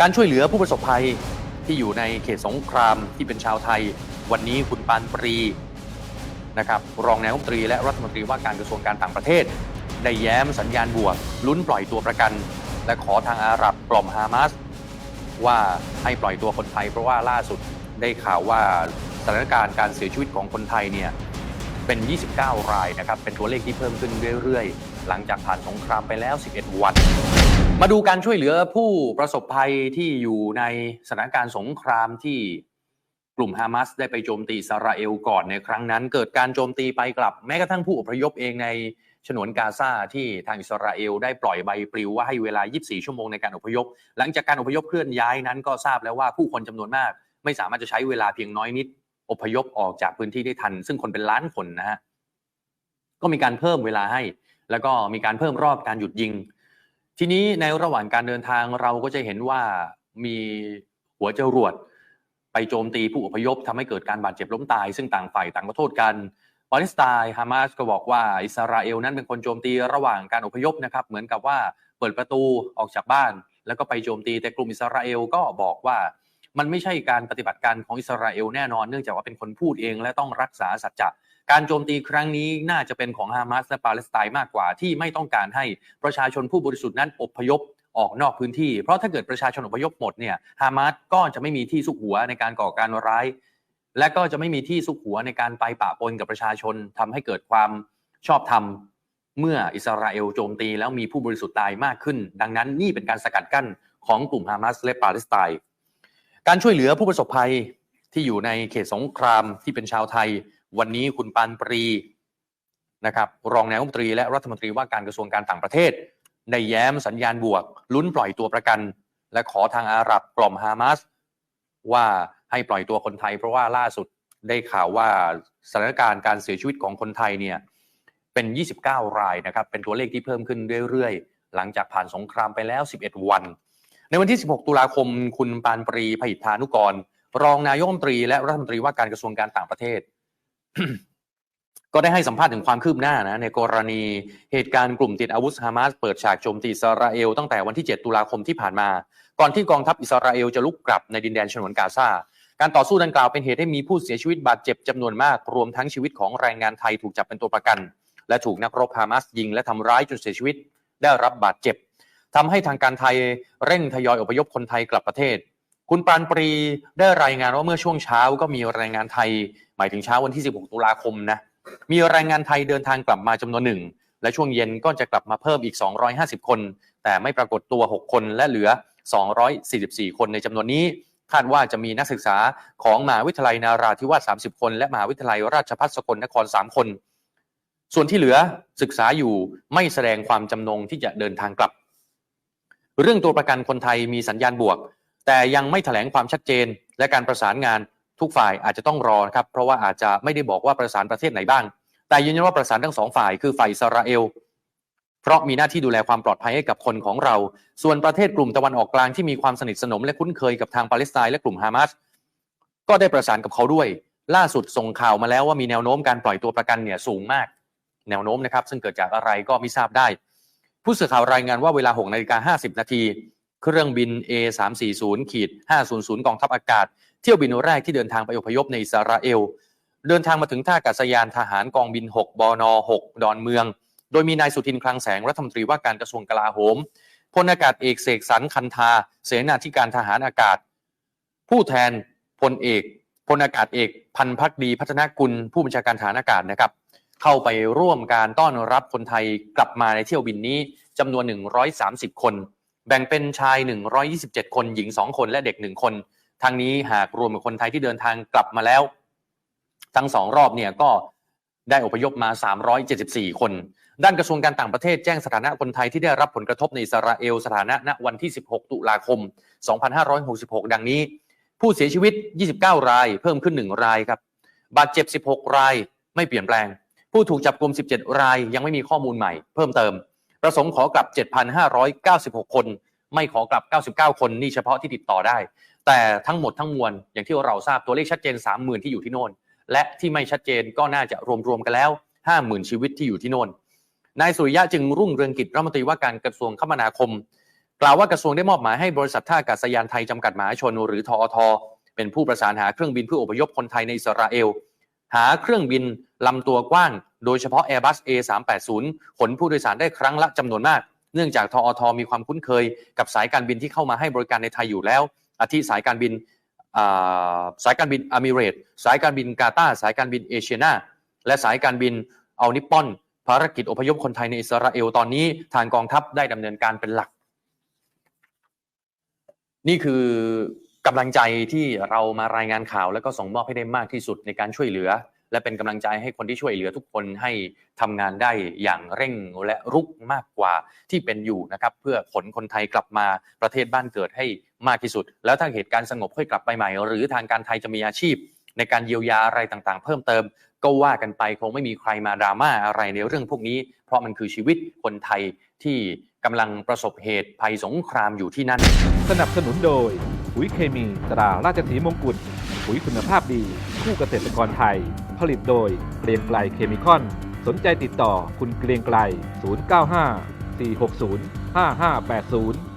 การช่วยเหลือผู้ประสบภัยที่อยู่ในเขตสงครามที่เป็นชาวไทย วันนี้คุณปานปรีนะครับรองนายกรัฐมนตรีและรัฐมนตรีว่าการกระทรวงการต่างประเทศ ได้แย้มสัญญาณบวกลุ้นปล่อยตัวประกัน และขอทางอาหรับกล่อมฮามาสว่าให้ปล่อยตัวคนไทย เพราะว่าล่าสุดได้ข่าวว่าสถานการณ์การเสียชีวิตของคนไทยเนี่ยเป็น 29 รายนะครับ เป็นตัวเลขที่เพิ่มขึ้นเรื่อยๆ หลังจากผ่านสงครามไปแล้ว 11 วัน มาดูการช่วยเหลือผู้ประสบภัยที่อยู่ในสถานการณ์สงครามที่กลุ่มฮามาสได้ไปโจมตีอิสราเอลก่อนในครั้งนั้น เกิดการโจมตีไปกลับแม้กระทั่งผู้อพยพเองในฉนวนกาซาที่ทางอิสราเอลได้ปล่อยใบปลิวว่าให้เวลา 24 ชั่วโมงในการอพยพ หลังจากการอพยพเคลื่อนย้ายนั้นก็ทราบแล้วว่าผู้คนจำนวนมาก ไม่สามารถจะใช้เวลาเพียงน้อยนิด อพยพออกจากพื้นที่ได้ทัน ซึ่งคนเป็นล้านคนนะฮะก็มีการเพิ่มเวลาให้ แล้วก็มีการเพิ่มรอบการหยุดยิง ทีนี้ในระหว่างการเดินทางเราก็จะเห็นว่ามีหัวจรวดไปโจมตีผู้อพยพทำให้เกิดการบาดเจ็บล้มตาย ซึ่งต่างฝ่ายต่างก็โทษกันปาเลสไตน์ฮามาสก็บอกว่าอิสราเอลนั้นเป็นคนโจมตีระหว่างการอพยพนะครับเหมือนกับว่าเปิดประตูออกจากบ้าน แล้วก็ไปโจมตีแต่กลุ่มอิสราเอลก็บอกว่า มันไม่ใช่การปฏิบัติการของอิสราเอลแน่นอนเนื่องจากว่าเป็นคนพูดเองและต้องรักษาสัจจะการโจมตีครั้งนี้น่าจะเป็นของฮามาสและปาเลสไตน์มากกว่าที่ไม่ต้องการให้ประชาชนผู้บริสุทธิ์นั้นอพยพออกนอกพื้นที่ เพราะถ้าเกิดประชาชนอพยพหมดเนี่ยฮามาสก็จะไม่มีที่ซุกหัวในการก่อการร้าย และก็จะไม่มีที่ซุกหัวในการไปปะปนกับประชาชนทำให้เกิดความชอบธรรมเมื่ออิสราเอลโจมตีแล้วมีผู้บริสุทธิ์ตายมากขึ้น ดังนั้นนี่เป็นการสกัดกั้นของกลุ่มฮามาสและปาเลสไตน์ การช่วยเหลือผู้ประสบภัยที่อยู่ในเขตสงครามที่เป็นชาวไทย วันนี้คุณปานปรีนะครับรองนายกรัฐมนตรีและรัฐมนตรีว่าการกระทรวงการต่างประเทศได้แย้มสัญญาณบวก ลุ้นปล่อยตัวประกัน และขอทางอาหรับกล่อมฮามาสว่าให้ปล่อยตัวคนไทย เพราะว่าล่าสุดได้ข่าวว่าสถานการณ์การเสียชีวิตของคนไทยเนี่ยเป็น 29 รายนะครับเป็นตัวเลขที่เพิ่มขึ้นเรื่อยๆ หลังจากผ่านสงครามไปแล้ว 11 วัน ในวันที่ 16 ตุลาคม คุณปานปรีผลิตานุกร รองนายกรัฐมนตรีและรัฐมนตรีว่าการกระทรวงการต่างประเทศ ก็ได้ให้สัมภาษณ์ถึงความคืบหน้านะในกรณีเหตุการณ์กลุ่มติดอาวุธฮามาสเปิดฉากโจมตีอิสราเอลตั้งแต่วันที่ 7 ตุลาคมที่ผ่านมา ก่อนที่กองทัพอิสราเอลจะลุกกลับในดินแดนฉนวนกาซาการต่อสู้ดังกล่าวเป็นเหตุให้มีผู้เสียชีวิตบาดเจ็บจำนวนมาก รวมทั้งชีวิตของแรงงานไทยถูกจับเป็นตัวประกัน และถูกนักรบฮามาสยิงและทำร้ายจนเสียชีวิตได้รับบาดเจ็บ ทำให้ทางการไทยเร่งทยอยอพยพคนไทยกลับประเทศ คุณปานปรีได้รายงานว่าเมื่อช่วงเช้าก็มีแรงงานไทย หมายถึงเช้าวันที่ 16 ตุลาคมนะมีแรงงานไทยเดินทางกลับมาจำนวนหนึ่ง และช่วงเย็นก็จะกลับมาเพิ่มอีก 250 คน แต่ไม่ปรากฏตัว 6 คนและเหลือ 244 คนในจำนวนนี้คาดว่าจะมีนักศึกษาของมหาวิทยาลัยนาราธิวาส30 คน และมหาวิทยาลัยราชภัฏสกลนคร 3 คน ส่วนที่เหลือศึกษาอยู่ไม่แสดงความจำนงที่จะเดินทางกลับ เรื่องตัวประกันคนไทยมีสัญญาณบวก แต่ยังไม่แถลงความชัดเจน และการประสานงานทุกฝ่ายอาจจะต้องรอครับเพราะว่าอาจจะไม่ได้บอกว่าประสานประเทศไหนบ้าง แต่ยืนยันว่าประสานทั้งสองฝ่ายคือฝ่ายอิสราเอลเพราะมีหน้าที่ดูแลความปลอดภัยให้กับคนของเรา ส่วนประเทศกลุ่มตะวันออกกลางที่มีความสนิทสนมและคุ้นเคยกับทางปาเลสไตน์และกลุ่มฮามาสก็ได้ประสานกับเขาด้วย ล่าสุดส่งข่าวมาแล้วว่ามีแนวโน้มการปล่อยตัวประกันเนี่ยสูงมาก แนวโน้มนะครับซึ่งเกิดจากอะไรก็ไม่ทราบได้ ผู้สื่อข่าวรายงานว่าเวลา6นาฬิกา50 นาที เครื่องบิน A340 ขีด500 กองทัพอากาศ เที่ยวบินแรกที่เดินทางไปอพยพในอิสราเอล เดินทางมาถึงท่าอากาศยานทหารกองบิน 6 บน 6 ดอนเมือง โดยมีนายสุทินคลังแสงรัฐมนตรีว่าการกระทรวงกลาโหมพลอากาศเอกเสกสรรคันธาเสนาธิการทหารอากาศ ผู้แทนพลเอกพลอากาศเอกพันพักดีพัฒนกุลผู้บัญชาการทหารอากาศนะครับ เข้าไปร่วมการต้อนรับคนไทยกลับมาในเที่ยวบินนี้จำนวน 130 คน แบ่งเป็นชาย 127 คนหญิง 2 คนและเด็ก 1 คนทางนี้หากรวมกับคนไทยที่เดินทางกลับมาแล้ว ทั้งสองรอบเนี่ยก็ได้อพยพมา 374 คน ด้านกระทรวงการต่างประเทศแจ้งสถานะคนไทยที่ได้รับผลกระทบในอิสราเอลสถานะณวันที่ 16 ตุลาคม 2566 ดังนี้ ผู้เสียชีวิต 29 ราย เพิ่มขึ้น 1 รายครับ บาดเจ็บ 16 ราย ไม่เปลี่ยนแปลง ผู้ถูกจับกลุ่ม 17 รายยังไม่มีข้อมูลใหม่ เพิ่มเติม ประสงค์ขอกลับ 7,596 คน ไม่ขอกลับ 99 คนนี่เฉพาะที่ติดต่อได้ แต่ทั้งหมดทั้งมวลอย่างที่เราทราบตัวเลขชัดเจน 30,000 ที่อยู่ที่โน่น และที่ไม่ชัดเจนก็น่าจะรวมๆกันแล้ว 50,000 ชีวิตที่อยู่ที่โน่นนายสุริยะจึงรุ่งเรืองกิจรัฐมนตรีว่าการกระทรวงคมนาคม กล่าวว่ากระทรวงได้มอบหมายให้บริษัทท่าอากาศยานไทยจำกัดมหาชนหรือทอท เป็นผู้ประสานหาเครื่องบินเพื่ออพยพคนไทยในอิสราเอล หาเครื่องบินลำตัวกว้าง โดยเฉพาะ Airbus A380 ขนผู้โดยสารได้ครั้งละจำนวนมาก เนื่องจากทอทมีความคุ้นเคย กับสายการบินที่เข้ามาให้บริการในไทยอยู่แล้ว อาทิสายการบินสายการบินอามิเรตสายการบินกาตาร์สายการบินเอเชียนาและสายการบินเอานิปปอน ภารกิจอพยพคนไทยในอิสราเอลตอนนี้ทางกองทัพได้ดำเนินการเป็นหลัก นี่คือกำลังใจที่เรามารายงานข่าว แล้วก็ส่งมอบให้ได้มากที่สุดในการช่วยเหลือ และเป็นกำลังใจให้คนที่ช่วยเหลือทุกคนให้ทำงานได้อย่างเร่งและรุกมากกว่าที่เป็นอยู่นะครับเพื่อขนคนไทยกลับมาประเทศบ้านเกิดให้มากที่สุด แล้วถ้าเหตุการณ์สงบค่อยกลับไปใหม่ หรือทางการไทยจะมีอาชีพ ในการเยียวยาอะไรต่างๆ เพิ่มเติม ก็ว่ากันไปคงไม่มีใครมาดราม่าอะไรในเรื่องพวกนี้ เพราะมันคือชีวิตคนไทยที่กำลังประสบเหตุภัยสงครามอยู่ที่นั่น สนับสนุนโดยปุ๋ยเคมีตราราชสีมงกุฎปุ๋ยคุณภาพดี คู่เกษตรกรไทย ผลิตโดยเกรียงไกลเคมีคอน สนใจติดต่อคุณเกรียงไกล 095 460 5580